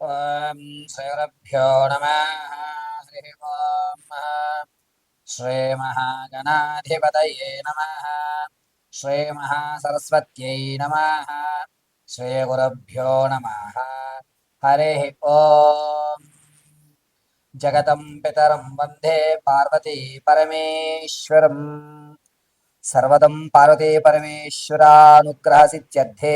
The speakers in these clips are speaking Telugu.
ॐ श्रीगुरुभ्यो नमः हरिः ॐ श्रीमहागणाधिपतये नमः श्रीमहासरस्वत्यै नमः श्रीगुरुभ्यो नमः हरिः ॐ जगतं पितरं वन्दे पार्वती परमेश्वरम् सर्वदं पार्वती परमेश्वरानुग्रहसिद्ध्यर्थे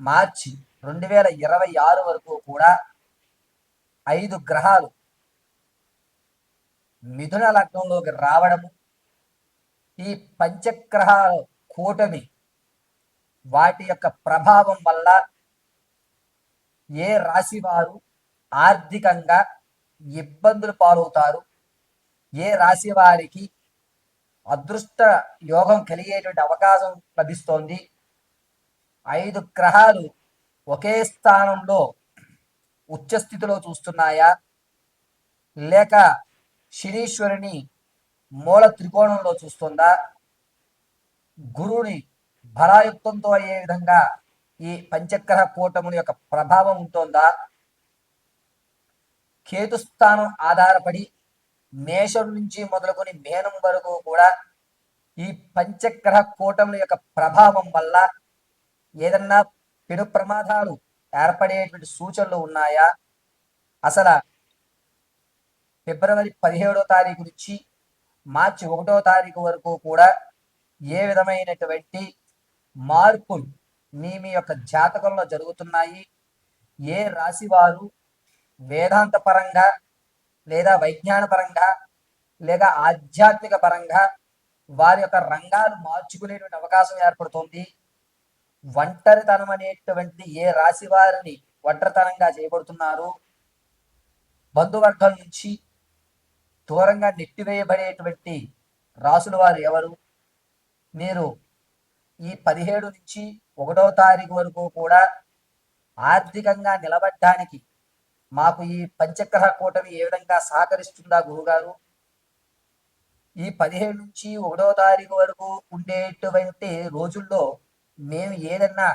మార్చి రెండు వేల ఇరవై ఆరు వరకు కూడా ఐదు గ్రహాలు మిథున లగ్నంలోకి రావడము ఈ పంచగ్రహాల కూటమి వాటి యొక్క ప్రభావం వల్ల ఏ రాశి వారు ఆర్థికంగా ఇబ్బందులు పాలవుతారు ఏ రాశి వారికి అదృష్ట యోగం కలిగేటువంటి అవకాశం లభిస్తోంది ఐదు గ్రహాలు ఒకే స్థానంలో ఉచ్చస్థితిలో చూస్తున్నాయా? లేక శనీశ్వరుని మూల త్రికోణంలో చూస్తుందా? గురువుని బలాయుక్తంతో అయ్యే విధంగా ఈ పంచగ్రహ కూటముల యొక్క ప్రభావం ఉంటుందా? కేతుస్థానం ఆధారపడి మేషం నుంచి మొదలుకొని మేనం వరకు కూడా ఈ పంచగ్రహ కూటముల యొక్క ప్రభావం వల్ల ఏదన్నా పెను ప్రమాదాలు ఏర్పడేటువంటి సూచనలు ఉన్నాయా? అసలు ఫిబ్రవరి పదిహేడో తారీఖు నుంచి మార్చి ఒకటో తారీఖు వరకు కూడా ఏ విధమైనటువంటి మార్పులు మీ మీ యొక్క జాతకంలో జరుగుతున్నాయి? ఏ రాశి వారు వేదాంత పరంగా లేదా వైజ్ఞాన పరంగా లేదా ఆధ్యాత్మిక పరంగా వారి యొక్క రంగాలు మార్చుకునేటువంటి అవకాశం ఏర్పడుతుంది? ఒంటరితనం అనేటువంటిది ఏ రాశి వారిని ఒంటరితనంగా చేయబడుతున్నారు? బంధువర్గం నుంచి దూరంగా నెట్టివేయబడేటువంటి రాసుల వారు ఎవరు? మీరు ఈ పదిహేడు నుంచి ఒకటో తారీఖు వరకు కూడా ఆర్థికంగా నిలబడ్డానికి మాకు ఈ పంచగ్రహ కూటమి ఏ విధంగా సహకరిస్తుందా గురుగారు ఈ పదిహేడు నుంచి ఒకటో తారీఖు వరకు ఉండేటువంటి రోజుల్లో మేము ఏదన్నా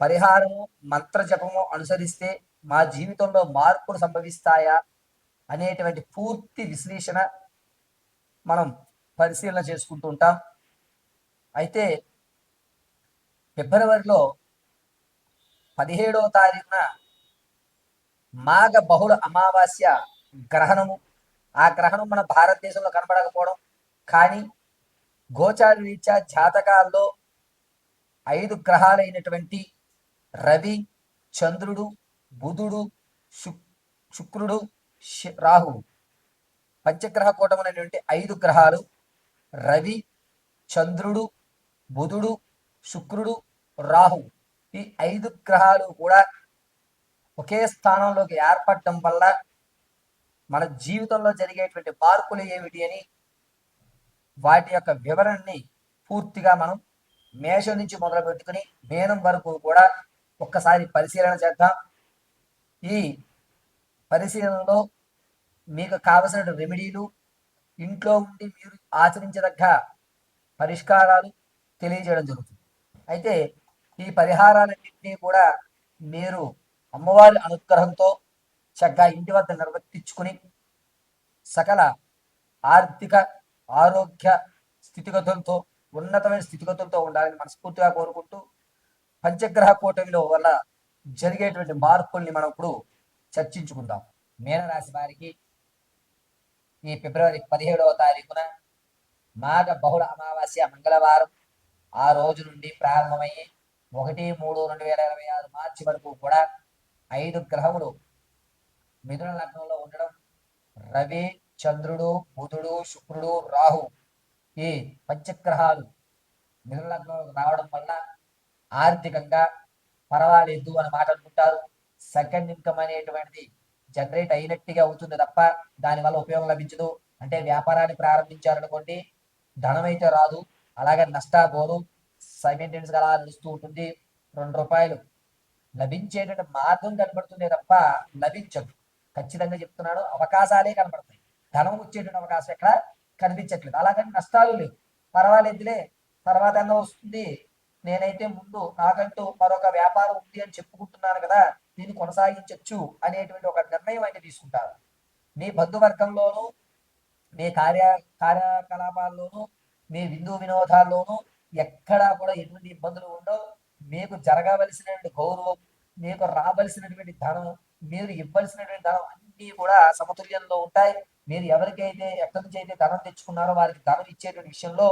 పరిహారము మంత్ర జపము అనుసరిస్తే మా జీవితంలో మార్పులు సంభవిస్తాయా అనేటువంటి పూర్తి విశ్లేషణ మనం పరిశీలన చేసుకుంటూ ఉంటాం. అయితే ఫిబ్రవరిలో పదిహేడవ తారీఖున మాఘ బహుళ అమావాస్య గ్రహణము. ఆ గ్రహణం మన భారతదేశంలో కనబడకపోవడం. కానీ గోచార రీత్యా జాతకాల్లో ఐదు గ్రహాలైనటువంటి రవి చంద్రుడు బుధుడు శుక్రుడు రాహువు. పంచగ్రహ కూటములైనటువంటి ఐదు గ్రహాలు రవి చంద్రుడు బుధుడు శుక్రుడు రాహు ఈ ఐదు గ్రహాలు కూడా ఒకే స్థానంలోకి ఏర్పడటం వల్ల మన జీవితంలో జరిగేటువంటి మార్పులు ఏమిటి అని వాటి యొక్క వివరణని పూర్తిగా మనం మేషం నుంచి మొదలు పెట్టుకుని మేనం వరకు కూడా ఒక్కసారి పరిశీలన చేద్దాం. ఈ పరిశీలనలో మీకు కావలసిన రెమెడీలు ఇంట్లో ఉండి మీరు ఆచరించదగ్గ పరిష్కారాలు తెలియజేయడం జరుగుతుంది. అయితే ఈ పరిహారాలన్నింటినీ కూడా మీరు అమ్మవారి అనుగ్రహంతో చక్కగా ఇంటి వద్ద నిర్వర్తించుకుని సకల ఆర్థిక ఆరోగ్య స్థితిగతులతో ఉన్నతమైన స్థితిగతులతో ఉండాలని మనస్ఫూర్తిగా కోరుకుంటూ పంచగ్రహ కూటమిలో వల్ల జరిగేటువంటి మార్పుల్ని మనం ఇప్పుడు చర్చించుకుందాం. మీనరాశి వారికి ఈ ఫిబ్రవరి పదిహేడవ తారీఖున మాఘ బహుళ అమావాస్య మంగళవారం ఆ రోజు నుండి ప్రారంభమయ్యి ఒకటి మూడు రెండు వేల ఇరవై ఆరు మార్చి వరకు కూడా ఐదు గ్రహములు మిథున లగ్నంలో ఉండడం రవి చంద్రుడు బుధుడు శుక్రుడు రాహు ఈ పంచగ్రహాలు నిర్లగ్నం రావడం వల్ల ఆర్థికంగా పర్వాలేదు అని మాట అనుకుంటారు. సెకండ్ ఇన్కమ్ అనేటువంటిది జనరేట్ అయినట్టుగా అవుతుంది తప్ప దానివల్ల ఉపయోగం లభించదు. అంటే వ్యాపారాన్ని ప్రారంభించారనుకోండి ధనం అయితే రాదు అలాగే నష్టాపోరు సైమెంటెన్స్గా అలా నడుస్తూ ఉంటుంది. రెండు రూపాయలు లభించేటువంటి మార్గం కనబడుతుంది తప్ప లభించదు. ఖచ్చితంగా చెప్తున్నాడు అవకాశాలే కనబడతాయి. ధనం వచ్చేటువంటి అవకాశం ఎక్కడ? కనిపించట్లేదు. అలాగని నష్టాలు లేవు. పర్వాలేదులే తర్వాత అన్న వస్తుంది. నేనైతే ముందు నాకంటూ మరొక వ్యాపారం ఉంది అని చెప్పుకుంటున్నాను కదా దీన్ని కొనసాగించవచ్చు అనేటువంటి ఒక నిర్ణయం ఆయన తీసుకుంటారు మీ బంధువర్గంలోనూ మీ కార్య కార్యకలాపాల్లోనూ మీ విందు వినోదాల్లోనూ ఎక్కడా కూడా ఎటువంటి ఇబ్బందులు ఉండవు. మీకు జరగవలసినటువంటి గౌరవం మీకు రావలసినటువంటి ధనం మీరు ఇవ్వాల్సినటువంటి ధనం అన్ని కూడా సమతుల్యంలో ఉంటాయి. మీరు ఎవరికైతే ఎక్కడి నుంచి అయితే ధనం తెచ్చుకున్నారో వారికి ధనం ఇచ్చేటువంటి విషయంలో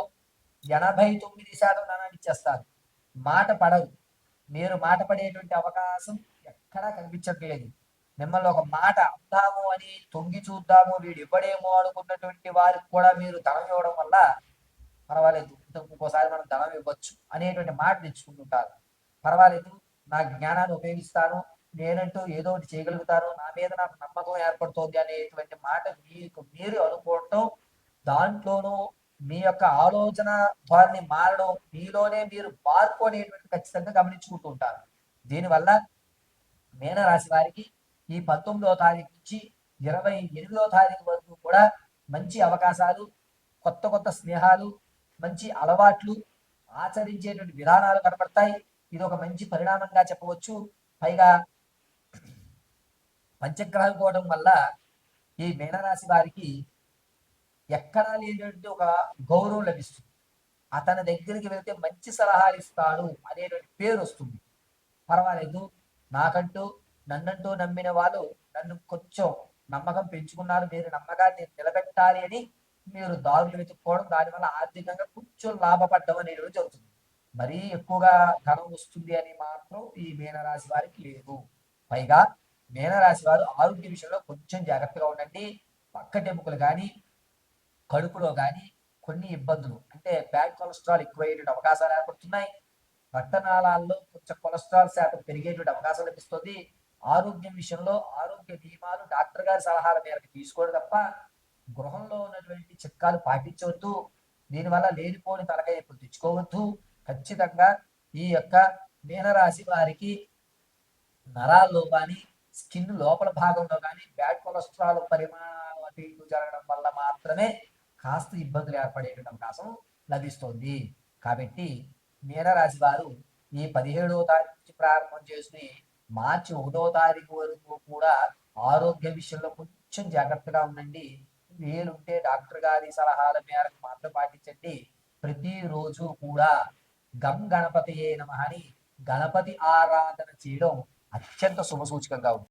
ఎనభై తొమ్మిది శాతం ధనాన్ని ఇచ్చేస్తారు. మాట పడరు. మీరు మాట పడేటువంటి అవకాశం ఎక్కడా కనిపించట్లేదు. మిమ్మల్ని ఒక మాట అందాము అని తొంగి చూద్దాము వీడు ఇవ్వడేమో అనుకున్నటువంటి వారికి కూడా మీరు ధనం ఇవ్వడం వల్ల పర్వాలేదు. ఇంకొకసారి ఇంకోసారి మనం ధనం ఇవ్వచ్చు అనేటువంటి మాట తెచ్చుకుంటుంటారు. పర్వాలేదు. నా జ్ఞానాన్ని ఉపయోగిస్తాను. నేనంటూ ఏదో ఒకటి చేయగలుగుతాను. నా మీద నాకు నమ్మకం ఏర్పడుతోంది అనేటువంటి మాట మీకు మీరు అనుకోవటం దాంట్లోనూ మీ యొక్క ఆలోచన ధోరణి మారడం మీలోనే మీరు మార్పు అనేటువంటి ఖచ్చితంగా గమనించుకుంటూ ఉంటారు. దీనివల్ల మీనరాశి వారికి ఈ పంతొమ్మిదో తారీఖు నుంచి ఇరవై ఎనిమిదో తారీఖు వరకు కూడా మంచి అవకాశాలు కొత్త కొత్త స్నేహాలు మంచి అలవాట్లు ఆచరించేటువంటి విధానాలు కనపడతాయి. ఇది ఒక మంచి పరిణామంగా చెప్పవచ్చు. పైగా పంచగ్రహాలు పోవడం వల్ల ఈ మీనరాశి వారికి ఎక్కడా లేనటువంటి ఒక గౌరవం లభిస్తుంది. అతని దగ్గరికి వెళ్తే మంచి సలహాలు ఇస్తాడు అనేటువంటి పేరు వస్తుంది. పర్వాలేదు నాకంటూ నన్నంటూ నమ్మిన వాళ్ళు నన్ను కొంచెం నమ్మకం పెంచుకున్నారు మీరు నమ్మకాన్ని నిలబెట్టాలి అని మీరు దారులు వెతుక్కోవడం దానివల్ల ఆర్థికంగా కొంచెం లాభపడ్డం అనేటువంటి జరుగుతుంది. మరీ ఎక్కువగా ధనం వస్తుంది అని మాత్రం ఈ మీనరాశి వారికి లేదు. పైగా మీనరాశి వారు ఆరోగ్య విషయంలో కొంచెం జాగ్రత్తగా ఉండండి. పక్కటెముకలు కానీ కడుపులో కానీ కొన్ని ఇబ్బందులు. అంటే బ్యాడ్ కొలెస్ట్రాల్ ఎక్కువయ్యేటువంటి అవకాశాలు ఏర్పడుతున్నాయి. రక్తనాళాల్లో కొంచెం కొలెస్ట్రాల్ శాతం పెరిగేటువంటి అవకాశం లభిస్తుంది. ఆరోగ్యం విషయంలో ఆరోగ్య నియమాలు డాక్టర్ గారి సలహాల మేరకు తీసుకోవడం తప్ప గృహంలో ఉన్నటువంటి చిట్కాలు పాటించవద్దు. దీనివల్ల లేనిపోని తలకాయ ఎప్పుడు తెచ్చుకోవద్దు. ఖచ్చితంగా ఈ యొక్క మీనరాశి వారికి నరాల్లో కానీ స్కిన్ లోపల భాగంలో కానీ బ్యాడ్ కొలెస్ట్రాల్ పరిమాణాలు అటు ఇటు జరగడం వల్ల మాత్రమే కాస్త ఇబ్బందులు ఏర్పడేటువంటి అవకాశం లభిస్తుంది. కాబట్టి మీనరాశి వారు ఈ పదిహేడవ తారీఖు నుంచి ప్రారంభం చేసుకుని మార్చి ఒకటో తారీఖు వరకు కూడా ఆరోగ్య విషయంలో కొంచెం జాగ్రత్తగా ఉండండి. వీలుంటే డాక్టర్ గారి సలహాల మేరకు మాత్రం పాటించండి. ప్రతిరోజు కూడా గం గణపతి నమ అని గణపతి ఆరాధన చేయడం అత్యంత శుభ సూచకంగా ఉంది